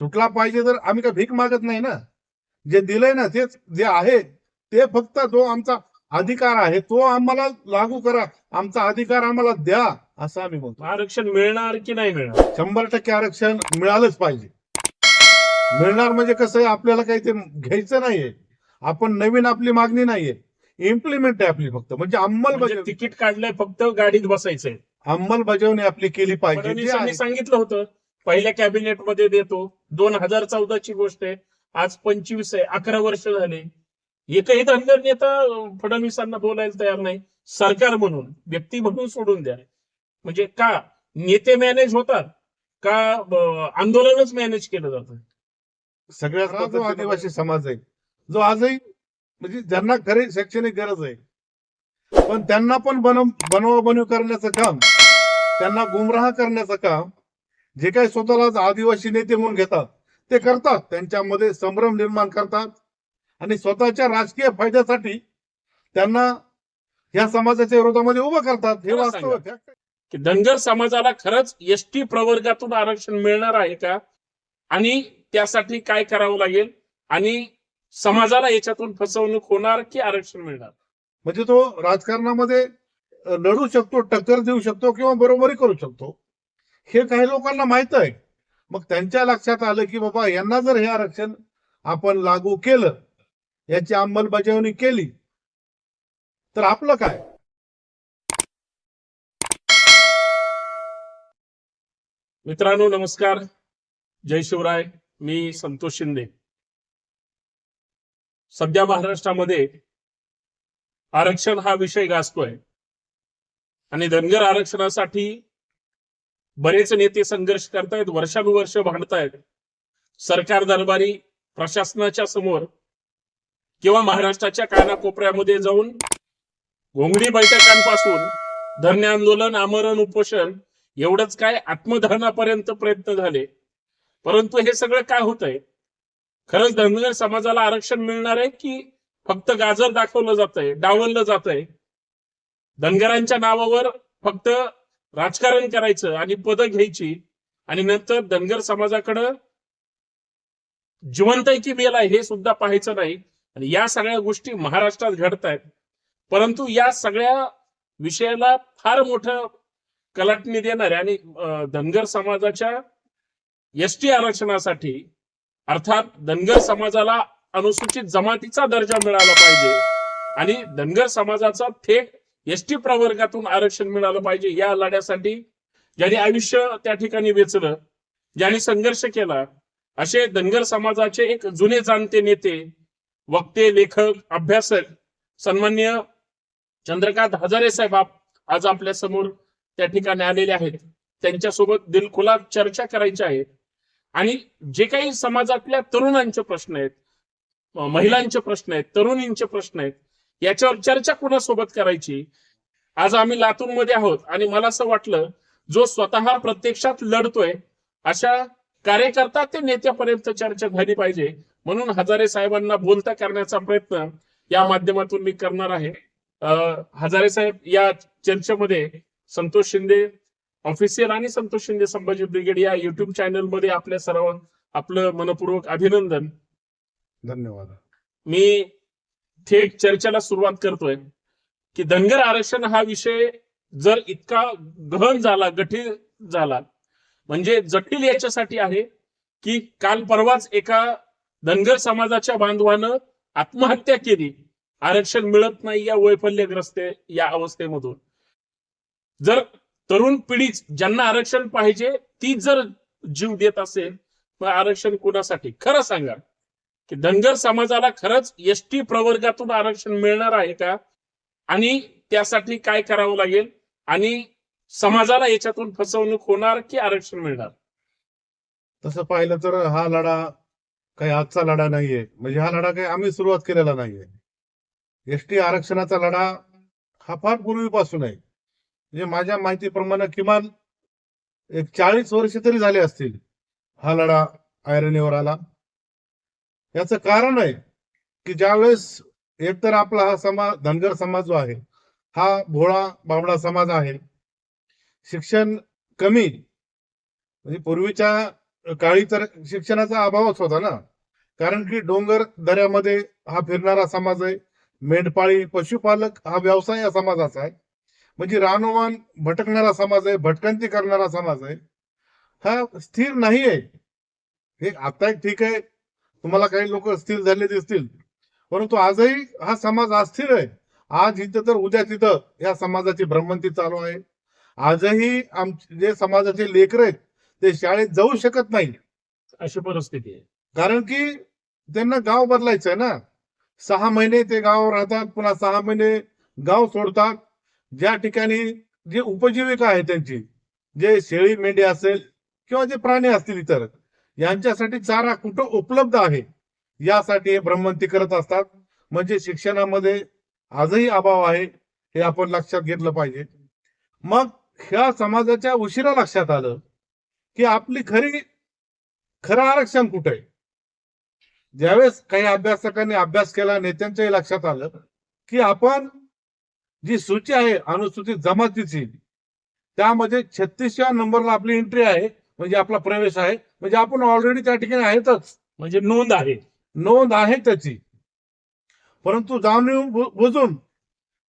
सुटला पाहिजे तर आम्ही काय भीक मागत नाही ना? जे दिलंय ना तेच जे आहे ते फक्त जो आमचा अधिकार आहे. तो आम्हाला लागू करा. आमचा अधिकार आम्हाला द्या असं आम्ही म्हणतो आरक्षण मिळणार की नाही मिळणार? शंभर टक्के आरक्षण मिळालंच पाहिजे. मिळणार म्हणजे कसं आहे आपल्याला काही ते घ्यायचं नाहीये. आपण नवीन आपली मागणी नाहीये. इम्प्लिमेंट आहे आपली फक्त. म्हणजे म्हणजे अंमलबजावणी तिकीट काढलंय फक्त गाडीत बसायचंय. अंमलबजावणी आपली केली पाहिजे. सांगितलं होतं. पहिल्या कॅबिनेटमध्ये देतो. दोन हजार चौदाची गोष्ट आहे. आज पंचवीस आहे. अकरा वर्ष झाले. एकही धनगर नेता फडणवीसांना बोलायला तयार नाही. सरकार म्हणून व्यक्ती म्हणून सोडून द्या. म्हणजे का? नेते मॅनेज होतात का आंदोलनच मॅनेज केलं जातं? सगळ्यात जो आदिवासी समाज आहे. जो आजही म्हणजे ज्यांना खरी शैक्षणिक गरज आहे. पण त्यांना पण बनव बनवा बनव करण्याचं काम त्यांना गुमराह करण्याचं काम जे काही स्वतःला आदिवासी नेते म्हणून घेतात ते करतात. त्यांच्यामध्ये संभ्रम निर्माण करतात. आणि स्वतःच्या राजकीय फायद्यासाठी त्यांना या समाजाच्या विरोधामध्ये उभं करतात. हे वास्तव. की धनगर समाजाला खरंच एसटी प्रवर्गातून आरक्षण मिळणार आहे का? आणि त्यासाठी काय करावं लागेल? आणि समाजाला याच्यातून फसवणूक होणार की आरक्षण मिळणार? म्हणजे तो राजकारणामध्ये लढू शकतो टक्कर देऊ शकतो किंवा बरोबरी करू शकतो. हे काही लोकांना माहीत आहे. मग त्यांच्या लक्षात आलं की बाबा यांना जर हे आरक्षण आपण लागू केलं याची अंमलबजावणी केली तर आपलं काय? मित्रांनो नमस्कार. जय शिवराय. मी संतोष शिंदे. सध्या महाराष्ट्रामध्ये आरक्षण हा विषय गाजतोय. आणि धनगर आरक्षणासाठी बरेच नेते संघर्ष करतायत वर्षानुवर्ष भांडतायत. सरकार दरबारी प्रशासनाच्या समोर किंवा महाराष्ट्राच्या कानाकोपऱ्यामध्ये जाऊन घोंगडी बैठकांपासून धरणे आंदोलन आमरण उपोषण एवढंच काय आत्मदहनापर्यंत प्रयत्न झाले. परंतु हे सगळं काय होतंय? खरंच धनगर समाजाला आरक्षण मिळणार आहे की फक्त गाजर दाखवलं जातंय डावललं जातंय? धनगरांच्या नावावर फक्त राजकारण करायचं आणि पदं घ्यायची आणि नंतर धनगर समाजाकडं जिवंत आहे की मेला आहे हे सुद्धा पाहायचं नाही. आणि या सगळ्या गोष्टी महाराष्ट्रात घडत आहेत परंतु या सगळ्या विषयाला फार मोठं कलाटणी देणारे आणि धनगर समाजाच्या एस टी आरक्षणासाठी अर्थात धनगर समाजाला अनुसूचित जमातीचा दर्जा मिळाला पाहिजे. आणि धनगर समाजाचा थेट एस टी प्रवर्गातून आरक्षण मिळालं पाहिजे या लढ्यासाठी. ज्यांनी आयुष्य त्या ठिकाणी वेचलं ज्यांनी संघर्ष केला असे धनगर समाजाचे एक जुने जाणते नेते वक्ते लेखक अभ्यासक सन्मान्य चंद्रकांत हजारे साहेब आप- आज आपल्यासमोर त्या ठिकाणी आलेले आहेत. त्यांच्यासोबत दिलखुलात चर्चा करायची आहे. आणि जे काही समाजातल्या तरुणांचे प्रश्न आहेत महिलांचे प्रश्न आहेत तरुणींचे प्रश्न आहेत याच्यावर चर्चा कुणासोबत करायची? आज आम्ही लातूरमध्ये आहोत आणि मला असं वाटलं जो स्वतः प्रत्यक्षात लढतोय अशा कार्यकर्ता ते नेत्यापर्यंत चर्चा झाली पाहिजे. म्हणून हजारे साहेबांना बोलता करण्याचा प्रयत्न या माध्यमातून मी करणार आहे. हजारे साहेब या चर्चेमध्ये संतोष शिंदे ऑफिशियल आणि संतोष शिंदे संभाजी ब्रिगेड या युट्यूब चॅनलमध्ये आपल्या सर्व आपलं मनपूर्वक अभिनंदन. धन्यवाद. मी थेट चर्चेला सुरुवात करतोय की धनगर आरक्षण हा विषय जर इतका गहन झाला गठील झाला म्हणजे जटिल याच्यासाठी आहे की काल परवाच एका धनगर समाजाच्या बांधवानं आत्महत्या केली. आरक्षण मिळत नाही या वैफल्यग्रस्त या अवस्थेमधून. जर तरुण पिढी ज्यांना आरक्षण पाहिजे ती जर जीव देत असेल मग आरक्षण कुणासाठी? खरं सांगा. की धनगर समाजाला खरंच एस टी प्रवर्गातून आरक्षण मिळणार आहे का? आणि त्यासाठी काय करावं लागेल? आणि समाजाला याच्यातून फसवणूक होणार की आरक्षण मिळणार? तसं पाहिलं तर हा लढा काही आजचा लढा नाहीये. म्हणजे हा लढा काही आम्ही सुरुवात केलेला नाहीये. एस टी आरक्षणाचा लढा हा फार पूर्वीपासून आहे. म्हणजे माझ्या माहितीप्रमाणे किमान एक चाळीस वर्ष तरी झाले असतील हा लढा ऐरणीवर आला. याचं कारण आहे की ज्यावेळेस एकतर आपला हा समाज धनगर समाज जो आहे हा भोळा बाबडा समाज आहे शिक्षण कमी म्हणजे पूर्वीच्या काळी तर शिक्षणाचा अभावच होता ना. कारण की डोंगर दऱ्यामध्ये हा फिरणारा समाज आहे मेंढपाळी पशुपालक हा व्यवसाय या समाजाचा आहे. म्हणजे रानोमान भटकणारा समाज आहे भटकंती करणारा समाज आहे. हा स्थिर नाही आहे हे आता ठीक आहे तुम्हाला काही लोक स्थिर झाले दिसतील. परंतु आजही हा समाज अस्थिर आहे. आज इथं तर उद्या तिथं या समाजाची भ्रमंती चालू आहे. आजही आम जे समाजाचे लेकर आहेत ते शाळेत जाऊ शकत नाही. अशी परिस्थिती आहे. कारण की त्यांना गाव बदलायचं आहे ना. सहा महिने ते गावावर राहतात पुन्हा सहा महिने गाव सोडतात. ज्या ठिकाणी जे उपजीविका आहे त्यांची जे शेळी मेंढी असेल किंवा जे प्राणी असतील इतर यांच्यासाठी चारा कुठं उपलब्ध आहे? यासाठी हे भ्रमंती करत असतात. म्हणजे शिक्षणामध्ये आजही अभाव आहे हे आपण लक्षात घेतलं पाहिजे. मग ह्या समाजाच्या उशिरा लक्षात आलं की आपली खरी खरं आरक्षण कुठे आहे? ज्यावेळेस काही अभ्यासकांनी अभ्यास केला नेत्यांच्याही लक्षात आलं की आपण जी सूची आहे अनुसूचित जमातीची त्यामध्ये छत्तीसव्या नंबरला आपली एंट्री आहे म्हणजे आपला प्रवेश आहे. म्हणजे आपण ऑलरेडी त्या ठिकाणी आहेतच. म्हणजे नोंद आहे. नोंद आहे त्याची. परंतु जाणून बु- बुजून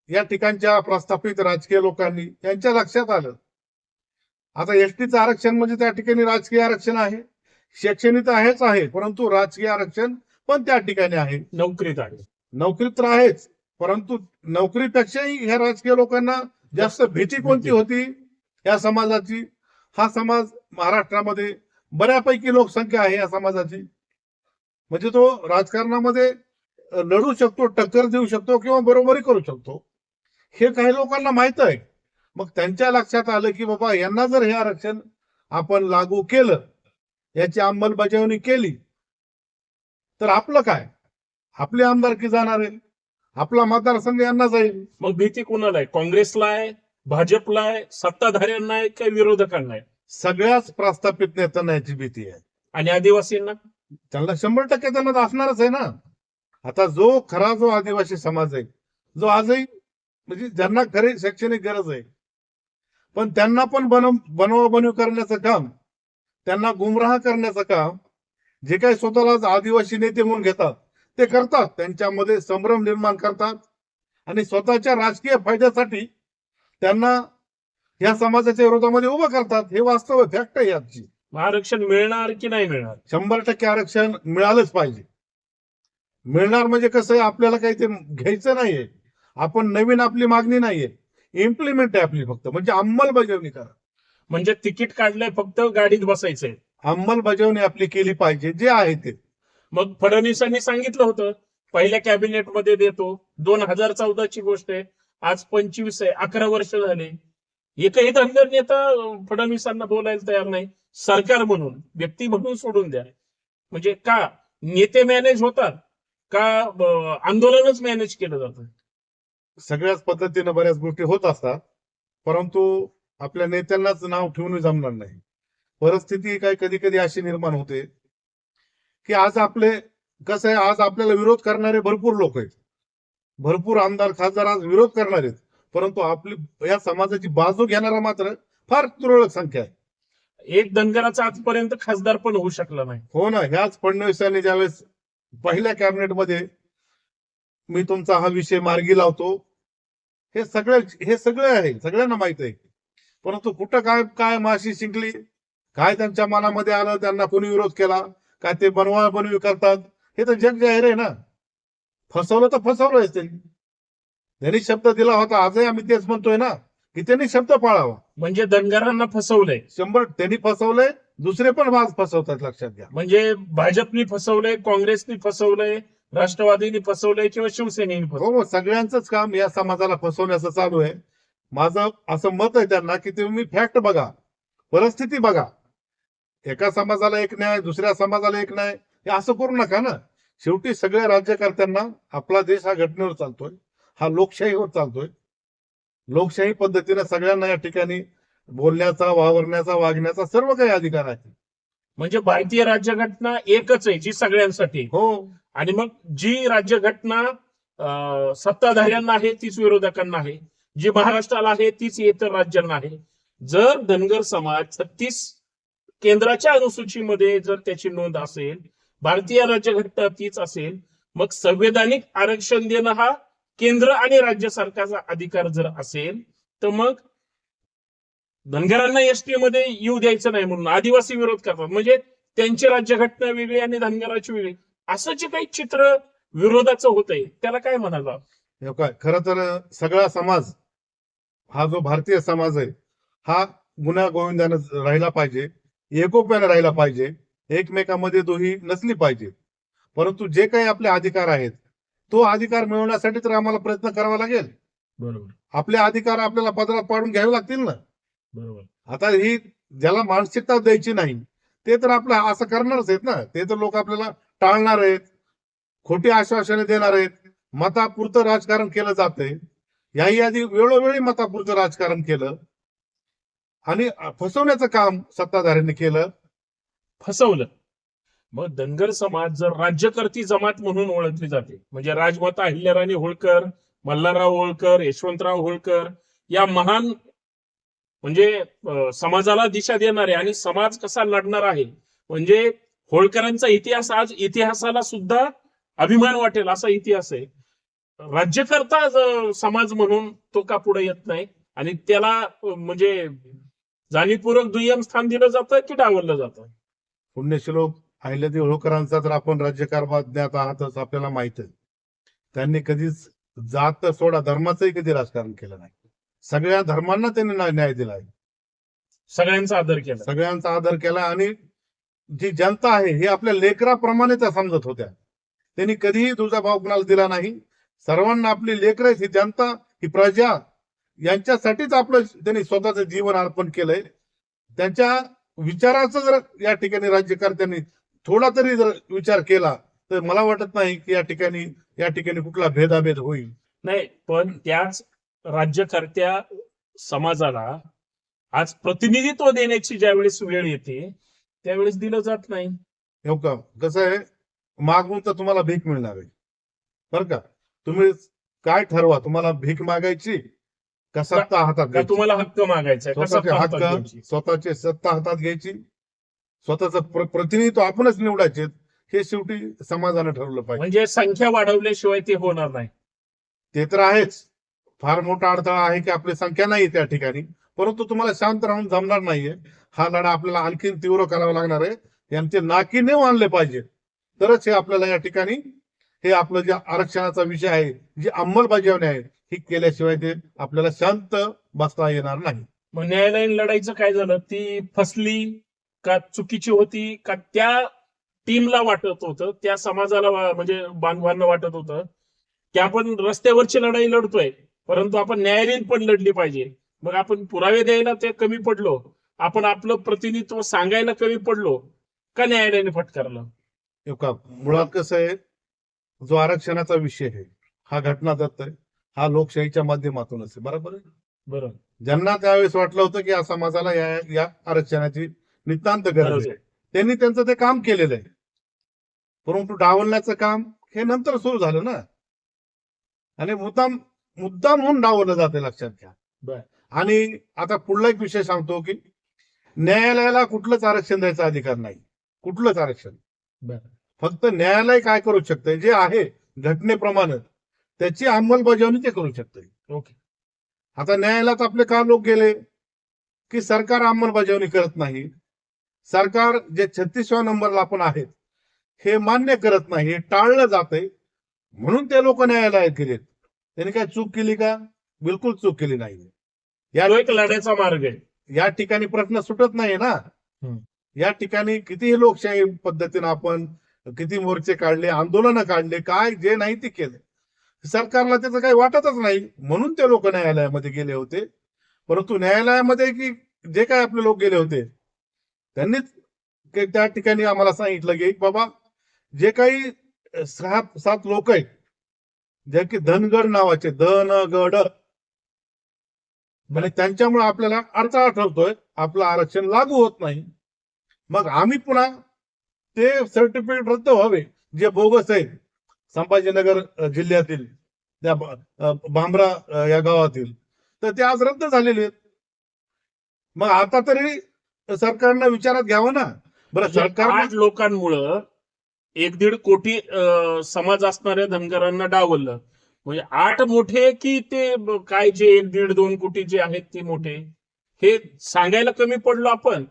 या ठिकाणच्या प्रस्थापित राजकीय लोकांनी यांच्या लक्षात आलं. आता एसटीचं आरक्षण म्हणजे त्या ठिकाणी राजकीय आरक्षण आहे. शैक्षणिक आहेच आहे परंतु राजकीय आरक्षण पण त्या ठिकाणी आहे. नोकरीत आहे. नोकरीत तर आहेच परंतु नोकरीपेक्षाही ह्या राजकीय लोकांना जास्त भीती कोणती होती? या समाजाची हा समाज महाराष्ट्रामध्ये बऱ्यापैकी लोकसंख्या आहे या समाजाची. म्हणजे तो राजकारणामध्ये लढू शकतो टक्कर देऊ शकतो किंवा बरोबरी करू शकतो. हे काही लोकांना माहीत आहे. मग त्यांच्या लक्षात आलं की बाबा यांना जर हे आरक्षण आपण लागू केलं याची अंमलबजावणी केली तर आपलं काय? आपली आमदारकी जाणार आहे? आपला मतदारसंघ यांना जाईल. मग भीती कोणाला आहे? काँग्रेसला आहे? भाजपला आहे? सत्ताधाऱ्यांना आहे? का विरोधकांना आहे? सगळ्याच प्रस्थापित नेत्यांना याची भीती आहे. आणि आदिवासींना? त्यांना शंभर टक्के त्यांना असणारच आहे ना. आता जो खरा जो आदिवासी समाज आहे जो आजही म्हणजे ज्यांना खरी शैक्षणिक गरज आहे पण त्यांना पण बनव बनवा बनव करण्याचं काम त्यांना गुमराह करण्याचं काम जे काही स्वतःला आदिवासी नेते म्हणून घेतात ते करतात. त्यांच्यामध्ये संभ्रम निर्माण करतात. आणि स्वतःच्या राजकीय फायद्यासाठी त्यांना या समाजाच्या विरोधामध्ये उभं करतात हे वास्तव फॅक्ट आहे आजची. आरक्षण मिळणार की नाही मिळणार? शंभर टक्के आरक्षण मिळालंच पाहिजे. मिळणार म्हणजे कसं आहे आपल्याला काही ते घ्यायचं नाहीये. आपण नवीन आपली मागणी नाहीये. इम्प्लिमेंट आहे आपली फक्त. म्हणजे अंमलबजावणी करा. म्हणजे तिकीट काढलंय फक्त गाडीत बसायचंय. अंमलबजावणी आपली केली पाहिजे जे आहे ते. मग फडणवीसांनी सांगितलं होतं पहिल्या कॅबिनेटमध्ये देतो. दोन हजार चौदाची गोष्ट आहे. आज पंचवीस आहे अकरा वर्ष झाले. एकही धनगर नेता फडणवीसांना बोलायला तयार नाही. सरकार म्हणून व्यक्ती म्हणून सोडून द्या. म्हणजे का नेते मॅनेज होतात का आंदोलनच मॅनेज केलं जात? सगळ्याच पद्धतीनं बऱ्याच गोष्टी होत असतात परंतु आपल्या नेत्यांनाच नाव ठेवून जमणार नाही. परिस्थिती काय कधी कधी अशी निर्माण होते की आज आपले कसं आहे आज आपल्याला विरोध करणारे भरपूर लोक आहेत. भरपूर आमदार खासदार आज विरोध करणार आहेत. परंतु आपली या समाजाची बाजू घेणारा मात्र फार तुरळक संख्या आहे. एक धनगराचा आजपर्यंत खासदार पण होऊ शकला नाही. हो ना ह्याच फडणवीसांनी ज्यावेळेस पहिल्या कॅबिनेटमध्ये मी तुमचा हा विषय मार्गी लावतो हे सगळं हे सगळं आहे सगळ्यांना माहीत आहे. परंतु कुठं काय काय माशी शिंकली काय त्यांच्या मनामध्ये आलं त्यांना कोणी विरोध केला काय ते बनवा बनवी करतात हे तर जग जाहीर आहे ना. फसवलं तर फसवलंय त्यांनी त्यांनी शब्द दिला होता आजही आम्ही तेच म्हणतोय ना की त्यांनी शब्द पाळावा. म्हणजे धनगरांना फसवलंय. शंभर त्यांनी फसवलंय दुसरे पण आज फसवतात लक्षात घ्या. म्हणजे भाजपनी फसवलंय काँग्रेसनी फसवलंय राष्ट्रवादीनी फसवलंय किंवा शिवसेनेने फसवलंय हो हो सगळ्यांचंच काम या समाजाला फसवण्याचं चालू आहे. माझं असं मत आहे त्यांना की तुम्ही फॅक्ट बघा परिस्थिती बघा. एका समाजाला एक न्याय दुसऱ्या समाजाला एक न्याय हे असं करू नका ना. शेवटी सगळ्या राज्यकर्त्यांना आपला देश हा घटनेवर चालतोय. हा लोकशाहीवर चालतोय. लोकशाही पद्धतीने सगळ्यांना या ठिकाणी बोलण्याचा वावरण्याचा वागण्याचा सर्व काही अधिकार आहे. म्हणजे भारतीय राज्यघटना एकच आहे जी सगळ्यांसाठी. हो. आणि मग जी राज्यघटना सत्ताधाऱ्यांना आहे तीच विरोधकांना आहे. जी महाराष्ट्राला आहे तीच इतर राज्यांना आहे. जर धनगर समाज छत्तीस केंद्राच्या अनुसूचीमध्ये जर त्याची नोंद असेल भारतीय राज्यघटना तीच असेल मग संवैधानिक आरक्षण देणं हा केंद्र आणि राज्य सरकारचा अधिकार जर असेल तर मग धनगरांना एसटी मध्ये येऊ द्यायचं नाही म्हणून आदिवासी विरोध करतात. म्हणजे त्यांची राज्यघटना वेगळी आणि धनगराची वेगळी. असं जे काही चित्र विरोधाचं होतंय त्याला काय म्हणाला खर काय? खरं तर सगळा समाज हा जो भारतीय समाज आहे हा गुन्हा गोविंदानं राहिला पाहिजे एकोप्यानं राहिला पाहिजे एकमेकांमध्ये दोही नसली पाहिजे. परंतु जे काही आपले अधिकार आहेत तो अधिकार मिळवण्यासाठी तर आम्हाला प्रयत्न करावा लागेल. बरोबर. आपले अधिकार आपल्याला पदरात पाडून घ्यावे लागतील ना? बरोबर. आता ही ज्याला मानसिकता द्यायची नाही ते तर आपलं असं करणारच आहेत ना? ते तर लोक आपल्याला टाळणार आहेत खोटी आश्वासने देणार आहेत. मतापुरतं राजकारण केलं जातंय. याही आधी वेळोवेळी मतापुरतं राजकारण केलं. आणि फसवण्याचं काम सत्ताधाऱ्यांनी केलं. फसवलं. मग धनगर समाज जर राज्यकर्ती जमात म्हणून ओळखली जाते म्हणजे राजमाता अहिल्याराणी होळकर मल्हारराव होळकर यशवंतराव होळकर या महान म्हणजे समाजाला दिशा देणारे आणि समाज कसा लढणार आहे म्हणजे होळकरांचा इतिहास आज इतिहासाला सुद्धा अभिमान वाटेल असा इतिहास आहे. राज्यकर्ता समाज म्हणून तो का पुढे येत नाही आणि त्याला म्हणजे जाणीवपूर्वक दुय्यम स्थान दिलं जातं की डावललं जातं? पुण्यश्लोक अहिल्यादेवी होळकरांचा तर आपण राज्यकारभार ज्ञात आहातच आपल्याला माहीत आहे. त्यांनी कधीच जात सोडा धर्माचंही कधी राजकारण केलं नाही. सगळ्या धर्मांना त्यांनी न्याय- न्याय दिलाय सगळ्यांचा आदर केला. सगळ्यांचा आदर केला आणि जी जनता आहे ही आपल्या लेकराप्रमाणे त्या समजत होत्या. त्यांनी कधीही तुझा भाव कुणाला दिला नाही. सर्वांना आपली लेकर ही जनता ही प्रजा यांच्यासाठीच आपलं त्यांनी स्वतःचं जीवन अर्पण केलंय. त्यांच्या विचाराचं जर या ठिकाणी राज्यकर्त्यांनी थोडा तरी जर विचार केला तर मला वाटत नाही की या ठिकाणी या ठिकाणी कुठला भेदाभेद होईल. नाही पण त्याच राज्यकर्त्या समाजाला आज प्रतिनिधित्व देण्याची ज्यावेळेस वेळ येते त्यावेळेस दिलं जात नाही. हो का? कसं आहे मागून तर तुम्हाला भीक मिळणार आहे. बरं का? तुम्ही काय ठरवा? तुम्हाला भीक मागायची? का सत्ता हातात? तुम्हाला हक्क मागायचा स्वतःचे हक्क? स्वतःचे सत्ता हातात घ्यायची? स्वतःच प्रतिनिधित्व आपणच निवडायचे हे शेवटी समाजाने ठरवलं पाहिजे. म्हणजे संख्या वाढवल्याशिवाय ते होणार नाही. ते तर आहेच. फार मोठा अडथळा आहे की आपली संख्या नाही त्या ठिकाणी. परंतु तुम्हाला शांत राहून जमणार नाहीये. हा लढा आपल्याला आणखीन तीव्र करावा लागणार आहे. यांचे नाकी नेव आणले पाहिजे. तरच हे आपल्याला या ठिकाणी हे आपलं जे आरक्षणाचा विषय आहे जी अंमलबजावणी आहे ही केल्याशिवाय ते आपल्याला शांत बसता येणार नाही. मग न्यायालयीन लढाईचं काय झालं? ती फसली का चुकीची होती का त्या टीमला वाटत होतं त्या समाजाला म्हणजे बांधवांना वाटत होतं की आपण रस्त्यावरची लढाई लढतोय परंतु आपण न्यायालयीन पण लढली पाहिजे. मग आपण पुरावे द्यायला ते कमी पडलो आपण आपलं प्रतिनिधित्व सांगायला कमी पडलो का न्यायालयाने फटकारलं? का मुळात कसं आहे जो आरक्षणाचा विषय आहे हा घटनादत्त आहे हा लोकशाहीच्या माध्यमातूनच आहे बरोबर आहे? बरोबर. ज्यांना त्यावेळेस वाटलं होतं की या समाजाला या या आरक्षणाची नितांत गरज आहे. त्यांनी त्यांचं ते काम केलेलं आहे. परंतु डावलण्याचं काम हे नंतर सुरू झालं ना. आणि मुद्दाम मुद्दाम म्हणून डावलं जाते लक्षात घ्या. आणि आता पुढला एक विषय सांगतो की न्यायालयाला कुठलंच आरक्षण द्यायचा अधिकार नाही. कुठलंच आरक्षण. फक्त न्यायालय काय करू शकतंय? जे आहे घटनेप्रमाणे त्याची अंमलबजावणी ते करू शकतंय. ओके. आता न्यायालयात आपले का लोक गेले? की सरकार अंमलबजावणी करत नाही? सरकार जे छत्तीसव्या नंबरला आपण आहेत हे मान्य करत नाही हे टाळलं जातंय. म्हणून ते लोक न्यायालयात गेलेत. त्यांनी काय चूक केली का? बिलकुल चूक केली नाही या एक लढ्याचा मार्ग आहे. या ठिकाणी प्रश्न सुटत नाही ना. या ठिकाणी कितीही लोकशाही पद्धतीनं आपण किती मोर्चे काढले आंदोलनं काढले काय जे नाही ते केले. सरकारला त्याचं काही वाटतच नाही. म्हणून ते लोक न्यायालयामध्ये गेले होते. परंतु न्यायालयामध्ये की जे काय आपले लोक गेले होते त्यांनीच ते त्या ठिकाणी आम्हाला सांगितलं की बाबा जे काही सहा सात लोक आहेत जे की धनगड नावाचे धन गड म्हणजे त्यांच्यामुळे आपल्याला अडथळा ठरतोय आपलं आरक्षण लागू होत नाही. मग आम्ही पुन्हा ते सर्टिफिकेट रद्द व्हावे जे बोगस आहे संभाजीनगर जिल्ह्यातील त्या भांबरा या गावातील तर ते आज रद्द झालेले आहेत. मग आता तरी तर सरकारनं विचारात घ्यावं ना. बरं म्हणजे सरकार आठ लोकांमुळं एक दीड कोटी समाज असणाऱ्या धनगरांना डावललं. म्हणजे आठ मोठे की ते काय जे एक दीड दोन कोटी जे आहेत ते मोठे? हे सांगायला कमी पडलो आपण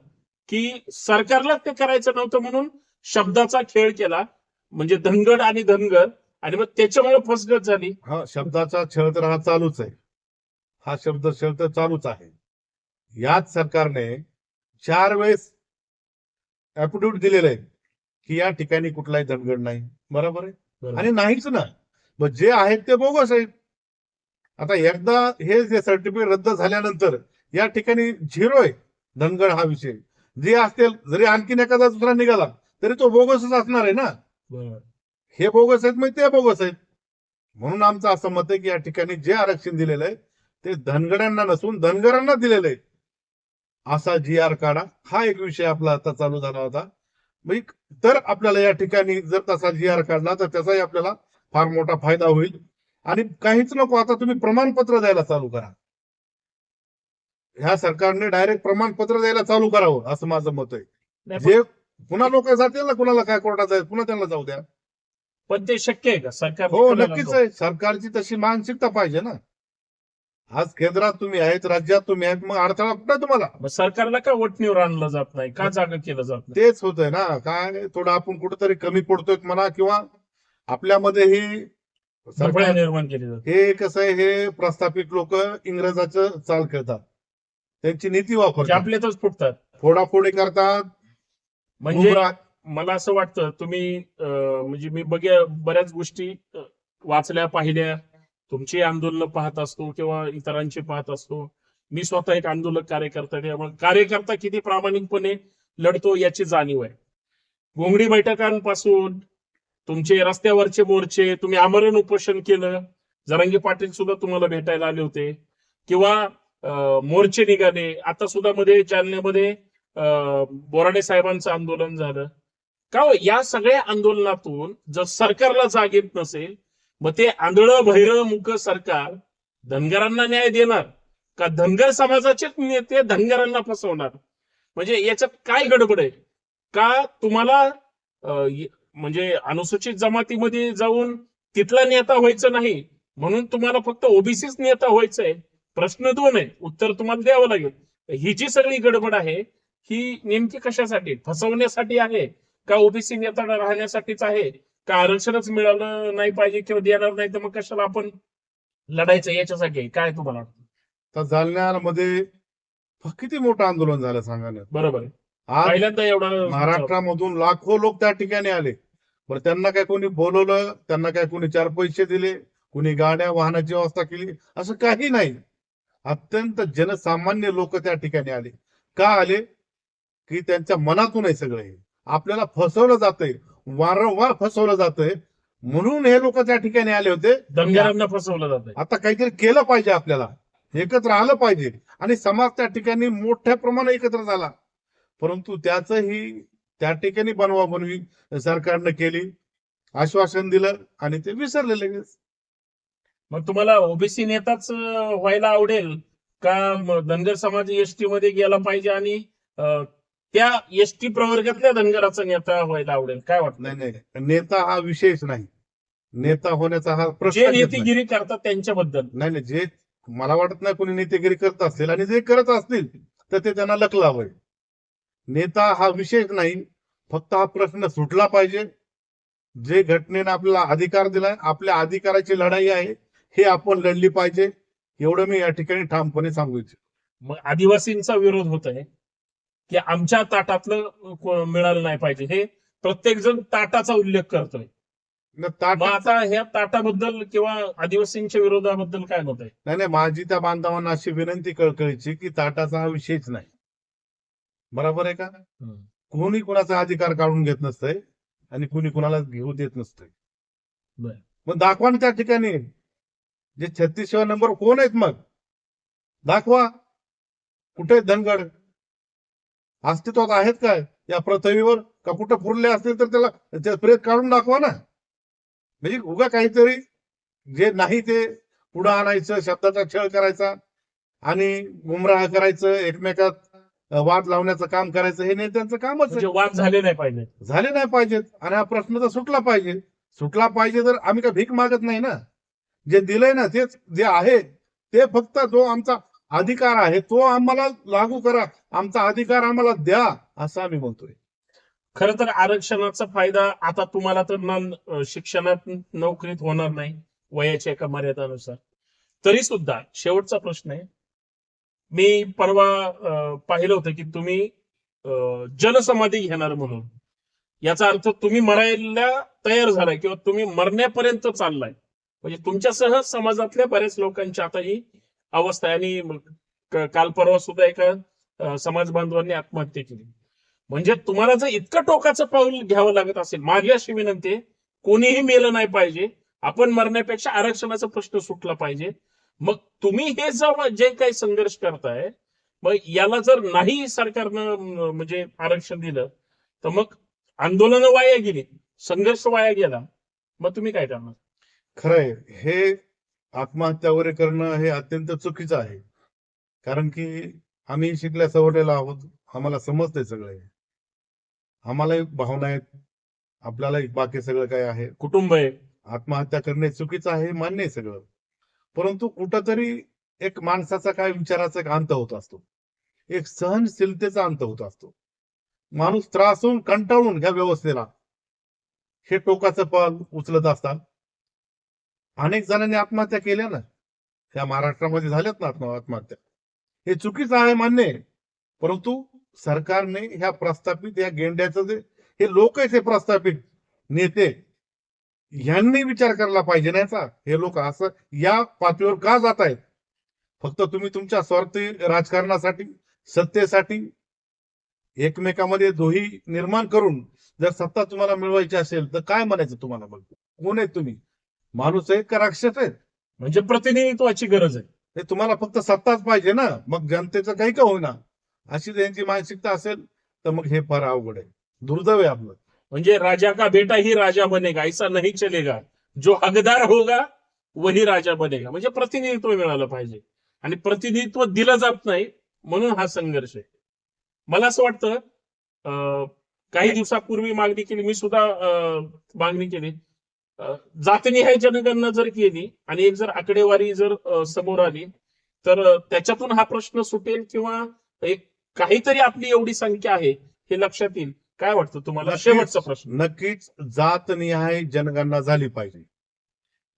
की सरकारला ते करायचं नव्हतं म्हणून शब्दाचा खेळ केला. म्हणजे धनगड आणि धनगर आणि मग त्याच्यामुळे फसगत झाली. हा शब्दाचा छळ तर हा चालूच आहे. हा शब्द छळ तर चालूच आहे. याच सरकारने चार वेळेस ऍफिडेव्हिट दिलेलं आहे की या ठिकाणी कुठलाही धनगड नाही. बरोबर आहे? आणि नाहीच ना. मग जे आहेत ते बोगस आहेत. आता एकदा हे जे सर्टिफिकेट रद्द झाल्यानंतर या ठिकाणी झिरो आहे धनगड हा विषय. जे असतील जरी आणखीन एखादा दुसरा निघाला तरी तो बोगसच असणार आहे ना. हे बोगस आहेत मग ते बोगस आहेत. म्हणून आमचं असं मत आहे की या ठिकाणी जे आरक्षण दिलेलं आहे ते धनगड्यांना नसून धनगरांना दिलेलं आहे. असा जी आर काढा. हा एक विषय आपला आता चालू झाला होता. म्हणजे तर आपल्याला या ठिकाणी जर तसा जी आर काढला तर त्याचाही आपल्याला फार मोठा फायदा होईल. आणि काहीच नको आता तुम्ही प्रमाणपत्र द्यायला चालू करा. ह्या सरकारने डायरेक्ट प्रमाणपत्र द्यायला चालू करावं असं माझं मत आहे. जे पुन्हा लोक जातील ना कुणाला काय कोर्टात जाईल पुन्हा त्यांना जाऊ द्या. पण ते शक्य आहे का? सरकार हो नक्कीच आहे. सरकारची तशी मानसिकता पाहिजे ना. आज केंद्रात तुम्ही आहेत राज्यात तुम्ही आहेत मग अडथळा कुठं तुम्हाला? मग सरकारला का वटणीवर आणलं जात नाही? का जागा केलं जात नाही? तेच होतंय ना. काय थोडं आपण कुठंतरी कमी पडतोय म्हणा किंवा आपल्यामध्ये ही सरकार निर्माण केली जाते. हे कसं आहे हे प्रस्थापित लोक इंग्रजाचं चाल खेळतात. त्यांची नीती जे वापरतात आपल्यातच फुटतात. फोडाफोडी करतात. म्हणजे मला असं वाटतं तुम्ही अं, म्हणजे मी बघ्या बऱ्याच गोष्टी अं, वाचल्या पाहिल्या. तुमची आंदोलन पाहत असतो किंवा इतरांची पाहत असतो. मी स्वतः एक आंदोलक कार्यकर्ता त्यामुळे कार्यकर्ता किती प्रामाणिकपणे लढतो याची जाणीव आहे. घोंगडी बैठकांपासून तुमचे रस्त्यावरचे मोर्चे तुम्ही आमरण उपोषण केलं. जरांगी पाटील सुद्धा तुम्हाला भेटायला आले होते. किंवा मोर्चे निघाले. आता सुद्धा मध्ये जालन्यामध्ये बोराडे साहेबांचं आंदोलन झालं. का हो? या सगळ्या आंदोलनातून जर सरकारला जाग येत नसेल मग ते आंधळ भैरव मुख सरकार धनगरांना न्याय देणार का धनगर समाजाचेच नेते धनगरांना फसवणार? म्हणजे याच्यात काय गडबड आहे? का तुम्हाला म्हणजे अनुसूचित जमातीमध्ये जाऊन तिथला नेता व्हायचं नाही म्हणून तुम्हाला फक्त ओबीसीच नेता व्हायचंय? प्रश्न दोन आहे उत्तर तुम्हाला द्यावं लागेल. ही जी सगळी गडबड आहे ही नेमकी कशासाठी? फसवण्यासाठी आहे का ओबीसी नेता राहण्यासाठीच आहे? का आरक्षणच मिळालं नाही पाहिजे किंवा देणार नाही तर मग कशाला आपण लढायचं याच्यासाठी? आहे? काय तुम्हाला वाटतं? तर जालन्यामध्ये किती मोठं आंदोलन झालं सांगा ना. बरोबर आहे. आज पहिल्यांदा एवढा महाराष्ट्रामधून लाखो लोक त्या ठिकाणी आले. पण त्यांना काय कोणी बोलवलं त्यांना काय कोणी चार पैसे दिले कोणी गाड्या वाहनाची व्यवस्था केली असं काही नाही. अत्यंत जनसामान्य लोक त्या ठिकाणी आले. का आले? की त्यांच्या मनातून आहे सगळं हे. आपल्याला फसवलं जातंय. वारंवार फसवलं जातंय. म्हणून हे लोक त्या ठिकाणी आले होते. धनगरांना फसवलं जात आता काहीतरी केलं पाहिजे आपल्याला. एकत्र आलं पाहिजे. आणि समाज त्या ठिकाणी मोठ्या प्रमाणात एकत्र झाला. परंतु त्याचंही त्या ठिकाणी बनवा बनवी सरकारनं केली. आश्वासन दिलं आणि ते विसरले लगेच. मग तुम्हाला ओबीसी नेताच व्हायला आवडेल का? धनगर समाज एसटी मध्ये गेला पाहिजे आणि त्या एसटी प्रवर्गातल्या धनगराचा नेता व्हायला आवडेल. काय वाटतं? नाही नाही. नेता हा विषयच नाही. नेता होण्याचा हा प्रश्न जे. नेतेगिरी करतात त्यांच्याबद्दल. नाही नाही. जे मला वाटत नाही कोणी नेतेगिरी करत असतील आणि जे करत असतील तर ते त्यांना लक लावाय नेता हा विषयच नाही. फक्त हा प्रश्न सुटला पाहिजे. जे घटनेनं आपल्याला अधिकार दिलाय आपल्या अधिकाराची लढाई आहे हे आपण लढली पाहिजे. एवढं मी या ठिकाणी ठामपणे सांगू इच्छितो. मग आदिवासींचा विरोध होत आहे. की आमच्या ताटातलं मिळालं नाही पाहिजे. हे प्रत्येक जण ताटाचा उल्लेख करतोय. मग आता ह्या ताटाबद्दल किंवा आदिवासींच्या विरोधाबद्दल काय मत आहे? नाही नाही माझी त्या बांधवांना अशी विनंती कळकळीची की ताटाचा हा विषयच नाही. बरोबर आहे का? कोणी कुणाचा अधिकार काढून घेत नसतंय आणि कुणी कुणाला घेऊ देत नसतंय. मग दाखवा ना त्या ठिकाणी. जे छत्तीसशे नंबर कोण आहेत मग? दाखवा. कुठे धनगड? अस्तित्वात आहेत काय? या पृथ्वीवर का कुठं फुरले असतील तर त्याला प्रेत काढून दाखवा ना. म्हणजे उगा काहीतरी जे नाही ते पुढं आणायचं शब्दाचा छळ करायचा आणि गुमराह करायचं एकमेकात वाद लावण्याचं काम करायचं हे नेत्यांचं कामच म्हणजे वाद झाले नाही पाहिजे झाले नाही पाहिजेत. आणि हा प्रश्न तर सुटला पाहिजे सुटला पाहिजे तर आम्ही काय भीक मागत नाही ना? जे दिलंय ना तेच जे आहे ते फक्त जो आमचा अधिकार आहे तो आम्हाला लागू करा. आमचा अधिकार आम्हाला द्या असं आम्ही म्हणतोय. खर तर आरक्षणाचा फायदा आता तुम्हाला तर शिक्षणात नोकरीत होणार नाही वयाच्या एका मर्यादानुसार. तरी सुद्धा शेवटचा प्रश्न आहे मी परवा अं, पाहिलं होतं की तुम्ही अं, जनसमाधी घेणार म्हणून. याचा अर्थ तुम्ही मरायला तयार झालाय किंवा तुम्ही मरण्यापर्यंत चाललाय. म्हणजे तुमच्यासह समाजातल्या बऱ्याच लोकांची आता ही अवस्था आहे आणि काल परवा सुद्धा एका समाज बांधवांनी आत्महत्या केली. म्हणजे तुम्हाला जर इतकं टोकाचं पाऊल घ्यावं लागत असेल माझी अशी विनंती कोणीही मेलं नाही पाहिजे. आपण मरण्यापेक्षा आरक्षणाचा प्रश्न सुटला पाहिजे. मग तुम्ही हे जर जे काही संघर्ष करताय मग याला जर नाही सरकारनं म्हणजे आरक्षण दिलं तर मग आंदोलन वाया गेली संघर्ष वाया गेला. मग तुम्ही काय करणार? खरंय हे आत्महत्या वगैरे करणं हे अत्यंत चुकीचं आहे. कारण की आम्ही शिकल्या सवरलेलो आहोत आम्हाला समजतंय सगळं. हे. आम्हालाही भावना आहेत आपल्यालाही बाकी सगळं काय आहे. कुटुंब आहे. आत्महत्या करणे चुकीचं आहे मान्य आहे सगळं. परंतु कुठंतरी एक माणसाचा काय विचाराचा एक अंत होत असतो. एक सहनशीलतेचा अंत होत असतो. माणूस त्रासून कंटाळून ह्या व्यवस्थेला. हे टोकाचं पाल उचलत असतात. अनेक जणांनी आत्महत्या केल्या ना. त्या महाराष्ट्रामध्ये झाल्यात ना आत्म- आत्महत्या. हे चुकीचं आहे मान्य आहे. परंतु सरकारने ह्या प्रस्थापित या गेंड्याचं जे हे लोक आहेत हे प्रस्थापित नेते यांनी विचार करायला पाहिजे नाही हे लोक असं या पातळीवर का जात आहेत? फक्त तुम्ही तुमच्या स्वार्थी राजकारणासाठी सत्तेसाठी एकमेकामध्ये दोही निर्माण करून जर सत्ता तुम्हाला मिळवायची असेल तर काय म्हणायचं तुम्हाला मग? कोण आहे तुम्ही? माणूस आहेत का राक्षस आहेत? म्हणजे प्रतिनिधित्वाची गरज आहे. हे तुम्हाला फक्त सत्ताच पाहिजे ना. मग जनतेचं काही का होईना. अशी त्यांची मानसिकता असेल तर मग हे फार अवघड आहे. दुर्दैव आहे आपलं. म्हणजे राजा का बेटा ही राजा बनेगा ऐसा नहीं चलेगा. जो हकदार होगा वही राजा बनेगा. म्हणजे प्रतिनिधित्व मिळालं पाहिजे. आणि प्रतिनिधित्व दिलं जात नाही म्हणून हा संघर्ष आहे. मला असं वाटतं अं, काही दिवसापूर्वी मागणी केली मी सुद्धा मागणी केली. जातनिहाय जनगणना जर केली आणि एक जर आकडेवारी जर समोर आली तर त्याच्यातून हा प्रश्न सुटेल किंवा एक काहीतरी आपली एवढी संख्या आहे हे लक्षात येईल? काय वाटतं तुम्हाला. शेवटचा प्रश्न. नक्कीच जातनिहाय जनगणना झाली पाहिजे.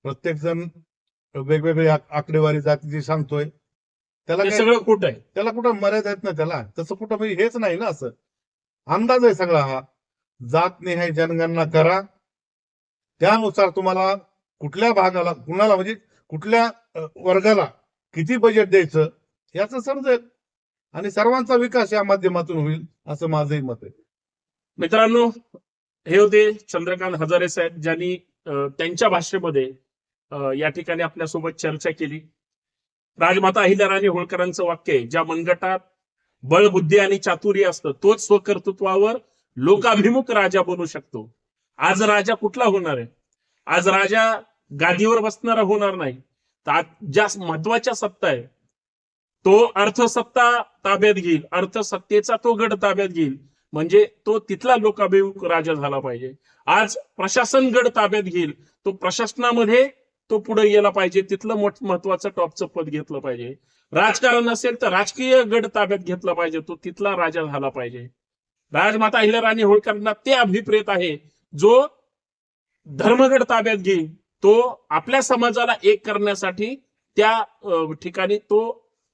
प्रत्येक जण वेगवेगळी आक- आकडेवारी जातीची सांगतोय. त्याला सगळं खोट आहे. त्याला कुठं मर्यादा आहेत ना त्याला? तसं कुठं म्हणजे हेच नाही ना असं. अंदाज आहे सगळा हा. जातनिहाय जनगणना करा. त्यानुसार तुम्हाला कुठल्या भागाला कुणाला म्हणजे कुठल्या वर्गाला किती बजेट द्यायचं याचं समजेल. आणि सर्वांचा विकास या माध्यमातून होईल असं माझंही मत आहे. मित्रांनो हे होते चंद्रकांत हजारे साहेब ज्यांनी त्यांच्या भाषेमध्ये या ठिकाणी आपल्यासोबत चर्चा केली. राजमाता अहिल्याराणी होळकरांचं वाक्य आहे ज्या मनगटात बळ बुद्धी आणि चातुर्य असतं तोच स्वकर्तृत्वावर लोकाभिमुख राजा बनू शकतो. आज राजा कुठला होणार आहे? आज राजा गादीवर बसणारा होणार नाही. ज्या महत्त्वाच्या सत्ता आहे तो अर्थसत्ता ताब्यात घेईल. अर्थसत्तेचा तो गड ताब्यात घेईल. म्हणजे तो तिथला लोकाभिमुख राजा झाला पाहिजे. आज प्रशासन गड ताब्यात घेईल. तो प्रशासनामध्ये तो पुढे गेला पाहिजे. तिथलं मोठ महत्वाचं टॉपचं पद घेतलं पाहिजे. राजकारण असेल तर राजकीय गड ताब्यात घेतला पाहिजे. तो तिथला राजा झाला पाहिजे. राजमाता अहिल्याराणी होळकरांना ते अभिप्रेत आहे. जो धर्मगड ताब्यात घेईल तो आपल्या समाजाला एक करण्यासाठी त्या ठिकाणी तो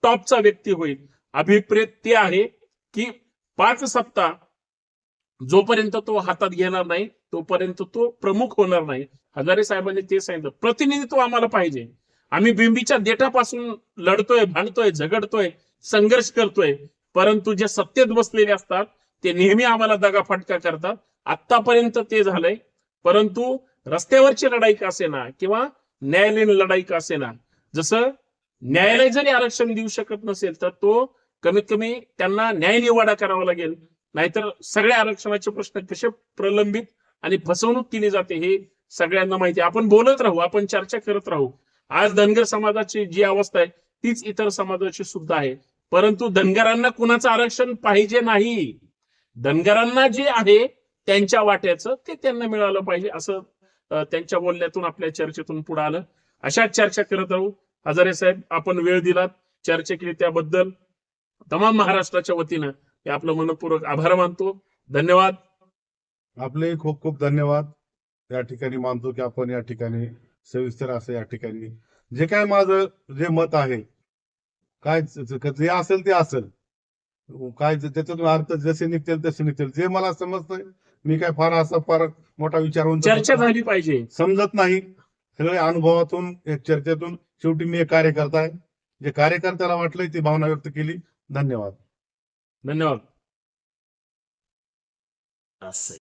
टॉपचा व्यक्ती होईल. अभिप्रेत ते आहे की पाच सत्ता जोपर्यंत तो हातात घेणार नाही तोपर्यंत तो प्रमुख होणार नाही. हजारे साहेबांनी ते सांगितलं. प्रतिनिधित्व आम्हाला पाहिजे. आम्ही बिंबीच्या देठापासून लढतोय भांडतोय झगडतोय संघर्ष करतोय. परंतु जे सत्तेत बसलेले असतात ते नेहमी आम्हाला दगाफटका करतात. आतापर्यंत ते झालंय. परंतु रस्त्यावरची लढाई का असेना किंवा न्यायालयीन लढाई का असेना जसं न्यायालय जरी आरक्षण देऊ शकत नसेल तर तो कमीत कमी त्यांना न्याय निवाडा करावा लागेल. नाहीतर सगळ्या आरक्षणाचे प्रश्न कसे प्रलंबित आणि फसवणूक केली जाते हे सगळ्यांना माहिती आपण बोलत राहू आपण चर्चा करत राहू. आज धनगर समाजाची जी अवस्था आहे तीच इतर समाजाची सुद्धा आहे. परंतु धनगरांना कुणाचं आरक्षण पाहिजे नाही? धनगरांना जे आहे त्यांच्या वाट्याचं ते त्यांना मिळालं पाहिजे असं त्यांच्या बोलण्यातून आपल्या चर्चेतून पुढे आलं. अशाच चर्चा करत राहू. हजारे साहेब आपण वेळ दिलात. चर्चा केली त्याबद्दल तमाम महाराष्ट्राच्या वतीनं मी आपलं मनपूर्वक आभार मानतो. धन्यवाद. आपले खूप खूप धन्यवाद. या ठिकाणी मानतो की आपण या ठिकाणी सविस्तर असं या ठिकाणी जे काय माझं जे मत आहे काय जे असेल ते असेल. काय त्याच्यातून अर्थ जसे निघतील तसे निघतील. जे मला समजतंय मी काय फार असा फार मोठा विचारून चर्चा झाली पाहिजे. समजत नाही. सगळे अनुभवातून एक चर्चेतून शेवटी मी एक कार्यकर्ता आहे. जे कार्यकर्त्याला वाटलंय ती भावना व्यक्त केली. धन्यवाद. धन्यवाद. असं